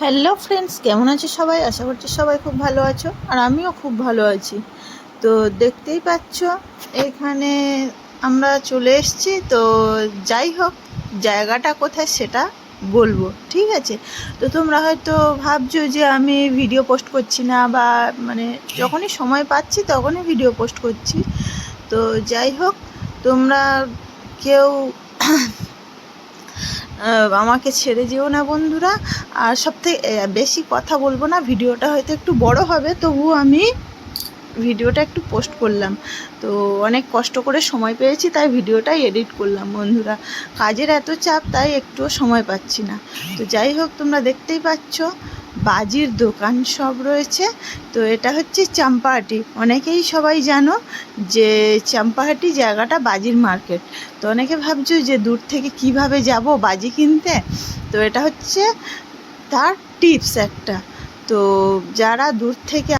Hello friends কেমন আছো সবাই? আশা করছি সবাই খুব ভালো আছো, আর আমিও খুব ভালো আছি। তো দেখতেই পাচ্ছ, এখানে আমরা চলে এসেছি। তো যাই হোক, জায়গাটা কোথায় সেটা বলব, ঠিক আছে? তো তোমরা হয়তো ভাবছ যে আমি ভিডিও পোস্ট করছি না বা মানে যখনই সময় পাচ্ছি তখনই ভিডিও পোস্ট করছি। তো যাই হোক, তোমরা কেউ আমাকে ছেড়ে যেও না বন্ধুরা। আর সবথেকে বেশি কথা বলব না, ভিডিওটা হয়তো একটু বড় হবে তবু আমি ভিডিওটা একটু পোস্ট করলাম। তো অনেক কষ্ট করে সময় পেয়েছি, তাই ভিডিওটাই এডিট করলাম বন্ধুরা। কাজের এত চাপ, তাই একটুও সময় পাচ্ছি না। তো যাই হোক, তোমরা দেখতেই পাচ্ছ বাজির দোকান সব রয়েছে। তো এটা হচ্ছে চাম্পাহাটি। অনেকেই সবাই জানো যে চাম্পাহাটি জায়গাটা বাজির মার্কেট। তো অনেকে ভাবছ যে দূর থেকে কীভাবে যাব বাজি কিনতে? তো এটা হচ্ছে তার টিপস একটা। তো যারা দূর থেকে